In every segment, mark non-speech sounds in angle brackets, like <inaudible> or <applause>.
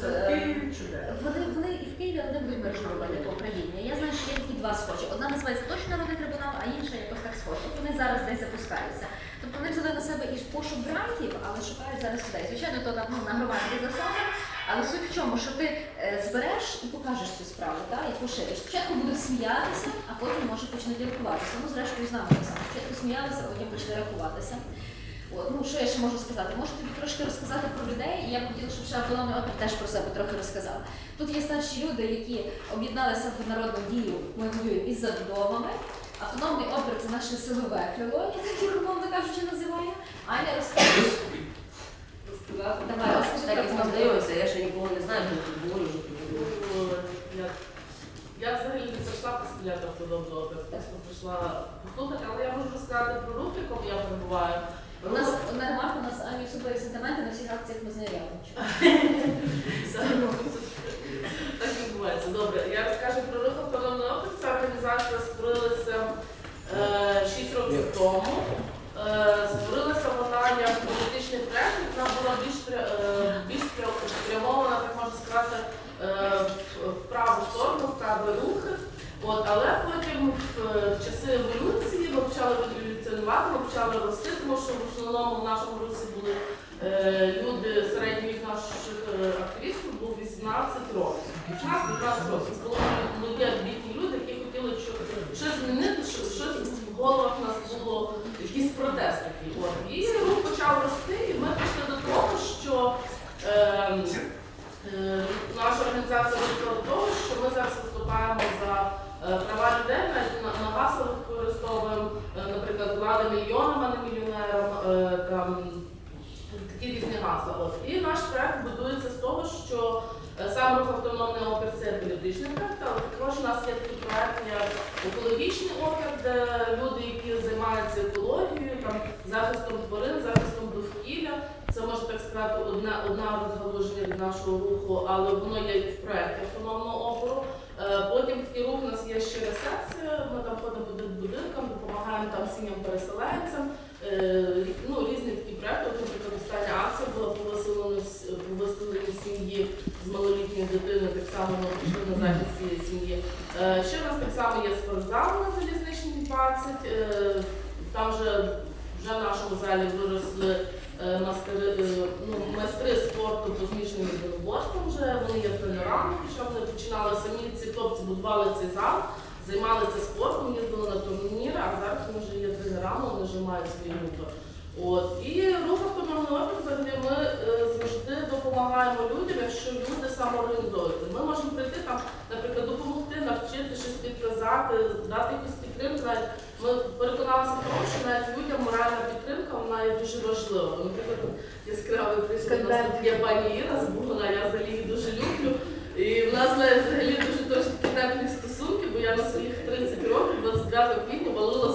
Це? Вони, вони і в Києві вони робити по Україні. Я знаю, що є такі два схожі. Одна називається точно народний трибунал, а інша якось так схожа. Вони зараз десь запускаються. Тобто вони взяли на себе і пошук грантів, але шукають зараз людей. Звичайно, то на, ну, на громадські засади. Але суть в чому, що ти е, збереш і покажеш цю справу, та, і пошириш. Спочатку будуть сміятися, а потім може почнуть рахуватися. Ну, зрештою, з нами так само. Спочатку сміялися, а потім почали рахуватися. Ну, що я ще можу сказати? Можу тобі трошки розказати про людей, і я б хотіла, щоб ще автономний опір теж про себе трохи розказав. Тут є старші люди, які об'єдналися в народну дію, ми воюємо із забудовами. Автономний опір це наше силове крило, я так умовно кажучи, називаю. Аня розкажеш. Розказати? Давай, розкажи Так як ми я ще нікого не знаю, тут говорю про Ну, Я, взагалі не прийшла постріляти автономного опір, просто прийшла послухати, але я можу розказати про рух, якому я перебуваю. У нас одна ремарка, у нас Ані особливі сентименти на всіх акціях ми з нею рядом. Так відбувається. Добре, я розкажу про рух автономного опір. Ця організація створилася е, 6 років тому. Е, створилася вона як політичний проект, вона була більш, е, більш спрямована, так можна сказати, е, в- праву сторону, в праві рухи. От, але потім в, часи еволюції ми почали еволюціонувати, ми почали рости, тому що в основному в нашому русі були е, люди середній вік наших е, активістів був 18 років. 18-20 років. Це були молоді літні люди, які хотіли що- щось змінити, що- щось в головах у нас було, якийсь протести. І рух почав рости, і ми прийшли до того, що ем, е, наша організація вийшла до того, що ми зараз виступаємо за е, права людей, навіть на, на гаслах використовуємо, е, наприклад, влада мільйонам, а не мільйонерам, е, там такі різні гасла. От. І наш проект будується з того, що е, сам рух автономний опір це політичний проект, але також у нас є такий проект, як екологічний опір, де люди, які займаються екологією, там, захистом тварин, захистом довкілля. Це можна так сказати одне одна розгалуження від нашого руху, але воно є в проєкті автономного опору. Е, Потім такий рух у нас є ще ресепція. Ми там ходимо будинкам, допомагаємо там сім'ям переселенцям. Е, Ну, різні такі проекти. От, наприклад, остання акція була по виселенню с- по виселенню сім'ї з малолітньою дитиною. Так само ми пішли на захист цієї сім'ї. Е, Ще в нас так само є спортзал на залізничній 20. Е, Там вже, вже в нашому залі виросли е, мастери, е, ну, майстри спорту по змішаним единоборствам вже вони є тренерами, що вони починали самі ці хлопці будували цей зал, займалися спортом, їздили на турніри, а зараз вони вже є тренерами, вони вже мають свої групи. От. І рух автономний опір взагалі ми завжди допомагаємо людям, якщо люди самоорганізовуються. Ми можемо прийти там, наприклад, допомогти, навчити щось підказати, дати якусь підтримку. Ми переконалися в тому, що навіть людям моральна підтримка вона є дуже важлива. Наприклад, яскравий приклад є пані Іра з Бугана, я взагалі її дуже люблю. І в нас взагалі дуже теж теплі стосунки, бо я на своїх 30 років, 29 квітня, валила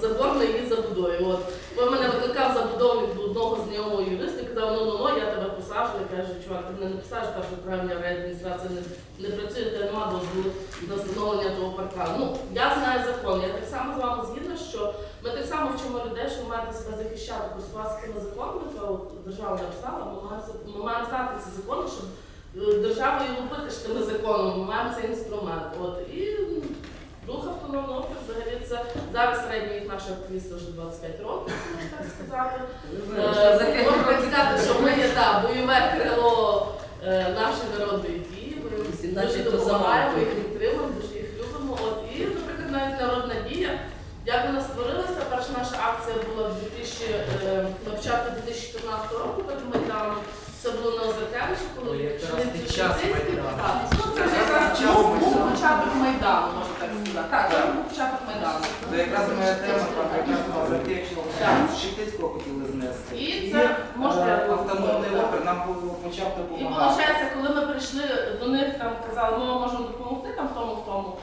забор на її забудові. От. Бо мене викликав забудовник до одного знайомого юриста і казав, ну ну ну я тебе кажу, чувак, ти не посажеш, перше травня адміністрація не, не працює, тебе нема дозволу на встановлення того паркану. Ну, я знаю закон, я так само з вами згідна, що ми так само вчимо людей, що ви маєте себе захищати, користуватися тими законами, то держава написала, ми маємо, знати ці закони, щоб е, державою лупити ж тими законами, ми маємо цей інструмент. От. І м, рух автономного опір взагалі це зараз середній вік наших активістів вже 25 років, можна так сказати. Е, Можна так сказати, що ми є так, бойове е, народної дії. Ми дуже допомагаємо, їх підтримуємо, дуже їх любимо. От і, наприклад, навіть народна дія. Як вона створилася, перша наша акція була в 2000, е, на початку 2014 року перед Майданом. Це було на Озеркевичі, коли якраз йшли під ці час швейцарські Майдану. так. Ну, це вже якраз був початок Майдану, можна так Так, це був початок Майдану. Це якраз моя тема, там якраз за те, що Так. Шептицького хотіли знести. І це можна е, автономний опір нам почав І допомагати. виходить, коли ми прийшли до них, там казали, ми вам можемо допомогти там в тому, в тому.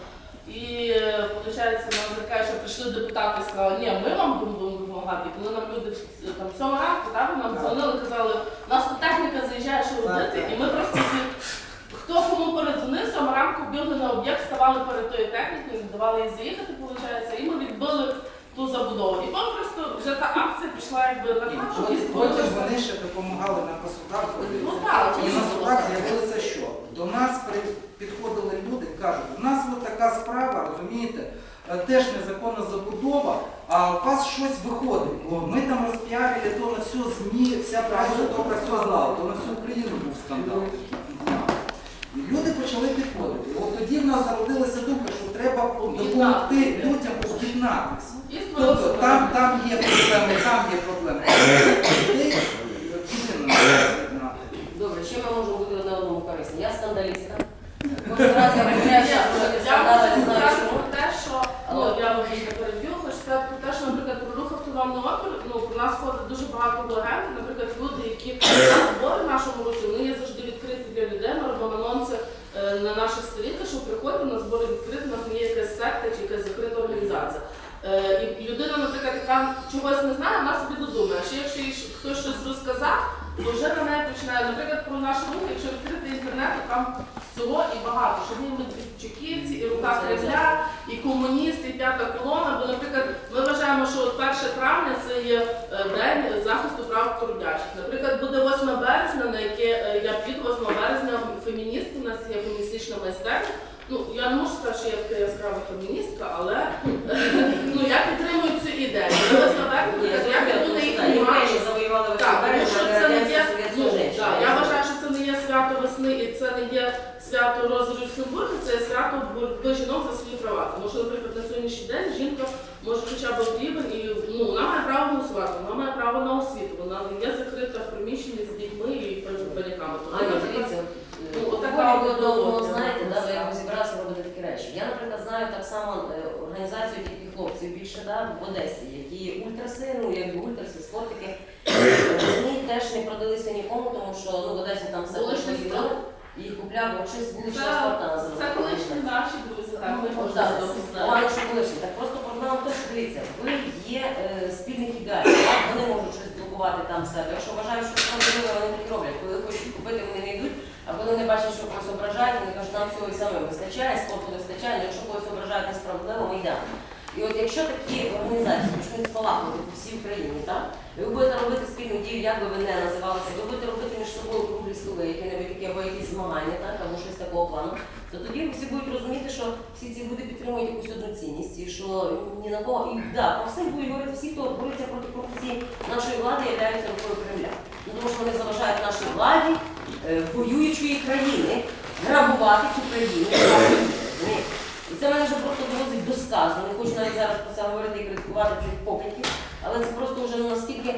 І виходить, нам таке, що прийшли депутати і сказали, ні, ми вам будемо допомагати. І коли нам люди там в сьомому ранку, так, нам дзвонили, казали, у нас тут техніка заїжджає, що робити, так. і ми просто рамку білдинга об'єкт ставали перед тою технікою, не давали їй заїхати, виходить, і ми відбили ту забудову. І попросту вже та акція пішла якби на нашу і Потім вони ще допомагали нам по судах. Ну так, І на судах з'явилося що? До нас підходили люди, кажуть, у нас от така справа, розумієте, е, теж незаконна забудова, а у вас щось виходить. Бо ми там розпіарили, то на всю ЗМІ, вся правда, то все знала, то на всю Україну був скандал. І люди почали підходити. От тоді в нас зародилася думка, що треба допомогти людям об'єднатися. Тобто там, там є проблеми, там є проблеми. Людей потрібно об'єднати. Добре, чим ми можемо бути одне одному корисні? Я скандалістка. Кожен раз я виявляю, що робити Я скандали, знаю чому. те, що ну я вибачте переб'ю, хочу сказати про те, що, наприклад, про рух автономний опір, ну про нас ходить дуже багато легенд. Наприклад, люди, які на збори в нашому році, вони є завжди відкриті для людей. Ми робимо анонси е, на наших сторінках, що приходьте на збори відкриті, у нас не є якась секта чи якась закрита організація. Е, І людина, наприклад, яка чогось не знає, вона собі додумає. Що якщо їй хтось щось розказав, то вже на неї починає, наприклад, про наш рух, якщо відкрити інтернет, то там всього і багато. Що ми Медведчуківці, і рука Кремля, і комуністи, і п'ята колона. Бо, наприклад, ми вважаємо, що от 1 травня це є е, день захисту прав трудячих. Наприклад, буде 8 березня, на яке е, я піду 8 березня феміністки, у нас є феміністична майстерня. Ну, я не можу сказати, що я така яскрава феміністка, але <laughs> ну, я підтримую цю ідею. 8 березня, я вважаю, що це не є свято весни і це не є свято Рози Люксембурга, це є свято боротьби жінок за свої права. Тому що, наприклад, на сьогоднішній день жінка може хоча б рівень і ну, вона має право голосувати, вона має право на освіту, вона не є закрита в приміщенні з дітьми і батьками. Тому, Аня, наприклад, дивіться, Ну, от отака така ви от одного ідеологія. знаєте, да, ви як розібралися робити такі речі. Я, наприклад, знаю так само е, організацію тільки хлопців більше да, в Одесі, які ультраси, ну якби ультраси, спортики. Вони теж не продалися нікому, тому що ну, в Одесі там все було, спорт? їх купляв, щось вуличного спорту називається. Це колишні наші друзі, так, ми Ну. Погано, що колишні. Так просто проблема в тому, що дивіться, ви є е, спільних ідеалів, так? вони можуть щось блокувати там себе. Якщо вважають, що можливо, вони так роблять. Коли хочуть купити, вони не йдуть, а коли вони бачать, що когось ображають, вони кажуть, нам всього і саме вистачає, спорту вистачає, але якщо когось ображають несправедливо, ми йдемо. І от якщо такі організації почнуть спалахувати по всій Україні, так? Ви будете робити спільну дію, як би ви не називалися, ви будете робити між собою круглі столи, які-небудь такі або якісь змагання, так, або щось такого плану, то тоді всі будуть розуміти, що всі ці люди підтримують якусь одну цінність, і що ні на кого, і да, по всім будуть говорити всі, хто бореться проти корупції нашої влади, являються рукою Кремля. Ну, тому що вони заважають нашій владі е, воюючої країни грабувати цю країну. І це мене вже просто до сказу. Не хочу навіть зараз про це говорити і критикувати цих покидьків, але це просто вже настільки,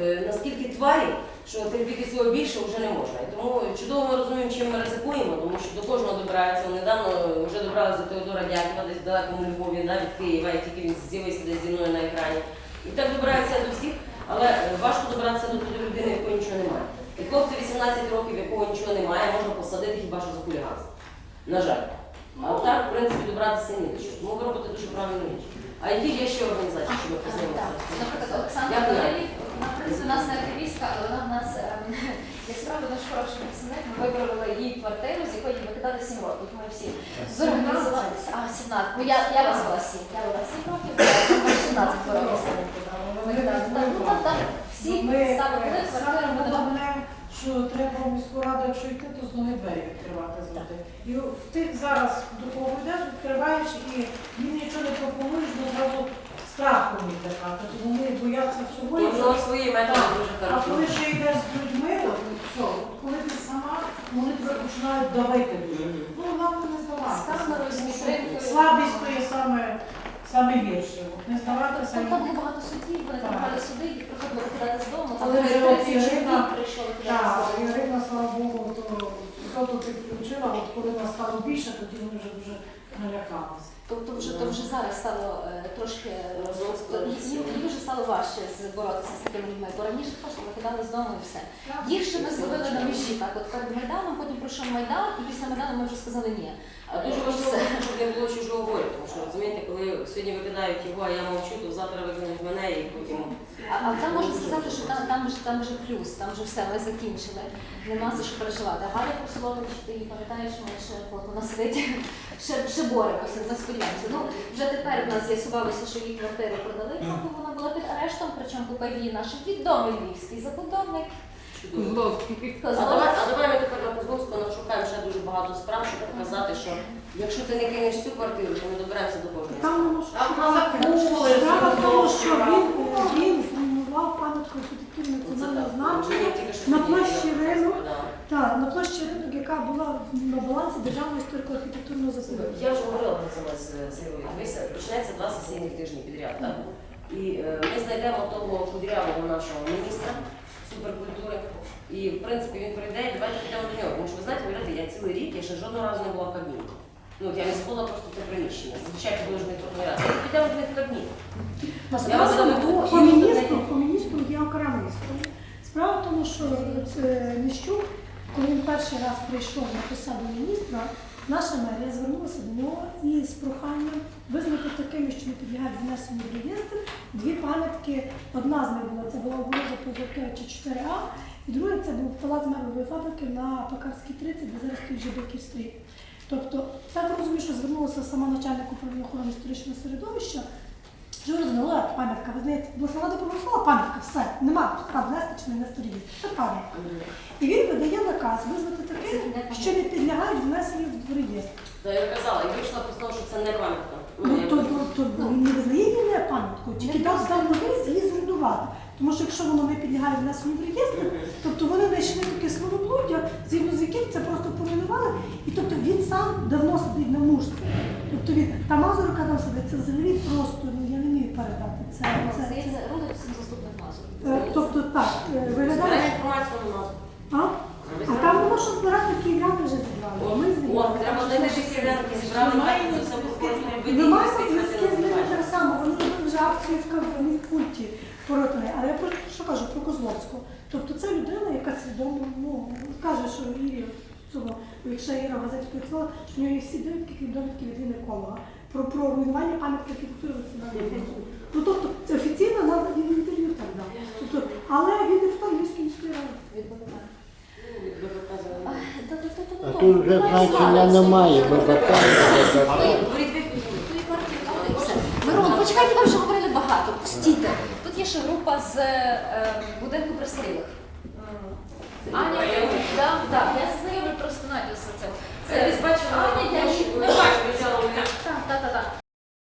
е, настільки тварі, що терпіти цього більше вже не можна. І тому чудово ми розуміємо, чим ми ризикуємо, тому що до кожного добираються. Недавно вже добралися до Теодора Дяківа, десь в далекому Львові, да, від Києва, як тільки він з'явився десь зі мною на екрані. І так добираються до всіх, але е, важко добратися до тої людини, якої нічого немає. І хлопця 18 років, якого нічого немає, можна посадити хіба що за хуліганство. На жаль. А так, в принципі, добратися ні до чого. Тому ви робите дуже правильну річ. А які є ще організації, щоб ви познайомилися? Наприклад, Олександра Дякую. Валерій, вона в принципі у нас не активістка, але вона в нас ем, <laughs> як справді наш хороший представник. Ми вибрали її квартиру, з якої викидали 7 років. Ми всі зорганізувалися. А, 17. Ну я, я вас була 7. Я була 7 років, а 17 років. Так, ну там, там всі Ми ставили квартиру, ми що треба в міську раду, якщо йти, то знову двері відкривати завжди. І ти зараз до кого йдеш, відкриваєш і їм нічого не пропонуєш, бо зразу страхом лякати. Тому вони бояться всього. і Кожного свої методи дуже А хорошо. коли ще йдеш з людьми, от, все, от коли ти сама, вони тебе починають давити дуже. Ну, нам не з здаватися. камерою, з підтримкою. Слабість то є саме, саме гірше. Не здаватися. Там було багато судів, вони там Так. суди, їх приходили викидати з дому, Але вже от 30 Ірина- з Так. Ірина, слава Богу, то все тут включила, от коли нас стало більше, тоді вони вже дуже налякалися. Тобто вже, то вже зараз стало е, трошки Разом з їм, їм вже стало важче з- боротися з такими людьми, бо раніше просто викидали з дому і все. Їх ще ми зловили на межі, так от перед Майданом, потім пройшов Майдан, і після Майдану ми вже сказали ні. А дуже важливо, щоб не було чужого горя, тому що розумієте, коли сьогодні викидають його, а я мовчу, то завтра викинуть мене і потім. А, а там можна сказати, що там, там, вже, там вже плюс, там вже все, ми закінчили. Нема за що переживати. Галя Посолович, ти її пам'ятаєш, ми ще от вона сидить, ще, ще боремося, ми сподіваємося. Ну, вже тепер в нас з'ясувалося, що її квартиру продали, поки вона була під арештом, причому купив її наш відомий львівський забудовник. А давай, а давай ми тепер на Козловську нашукаємо ще дуже багато справ, щоб показати, що Якщо ти не кинеш цю квартиру, то ми доберемося до кожного. Там воно ж- Там на закули, Справа в тому, що він, він архітектури національного значення на площі ринок. Так, на площі ринок, яка була на балансі Державного історико-архітектурного заповідника. Я вже говорила про це з Сергією. Дивися, почнеться два сесійних тижні підряд, так? І е, ми знайдемо того кудрявого нашого міністра суперкультури. І, в принципі, він прийде, давайте підемо до нього. Тому що ви знаєте, Віолетта, я цілий рік, я ще жодного разу не була в Кабміні. Ну, я не забула просто це приміщення. Коли ж не не раз. Підемо до них в Кабмін. Я вас заведу, По міністру, по міністру є окрема історія. Справа в тому, що це Ніщук, коли він перший раз прийшов на посаду міністра, наша мерія звернулася до нього із проханням визнати такими, що не підлягають внесенню в реєстр. Дві пам'ятки, одна з них була, це була обложа Позоркевича 4А, і друга це був палац меблевої фабрики на Пекарській 30, де зараз стоїть ЖБКів стрій. Тобто, так розумію, що звернулася сама начальник управління охорони історичного середовища, що розгнула пам'ятка. Ви знаєте, обласна рада проголосувала пам'ятка, все, нема прав внести чи не внести. Це пам'ятка. І він видає наказ визнати такими, що не підлягають внесенню в реєстр. Та я казала, і вийшла постанова, що це не пам'ятка. Ну, то, то, то він не визнає її не пам'яткою, тільки дав дав можливість її зруйнувати. Тому що якщо воно не підлягає внесенню в реєстр, тобто вони знайшли таке словоблуддя, згідно з яким це просто поруйнували, і тобто він сам давно сидить на мушці. Тобто він та Мазурка там сидить, це взагалі просто, передати. Це, це, це, Здається, Рудик всім заступник Мазур. е, тобто так, е, виглядає. А? А там воно що збирати київляни вже зібрали. Ми зібрали. треба знайти тих зібрали Маємо Ми зв'язки з ними так само. Вони зробили вже акцію в пункті поротної. Але я про що кажу про Козловську. Тобто це людина, яка свідомо ну, каже, що Ірі якщо Іра газеті написала, що в нього є всі довідки, крім довідки від гінеколога про, про руйнування пам'ятки архітектури національної Ну тобто це офіційно назва він інтерв'ю так дав. Тобто, але він депутат Львівської міської ради. А тут вже значення немає, бо Мирон, почекайте, ви вже говорили багато. Пустіте. Тут є ще група з е, будинку престарілих. Аня, да, да, я з ними просто Надю за це. Це Аня, я її не бачу. 따따따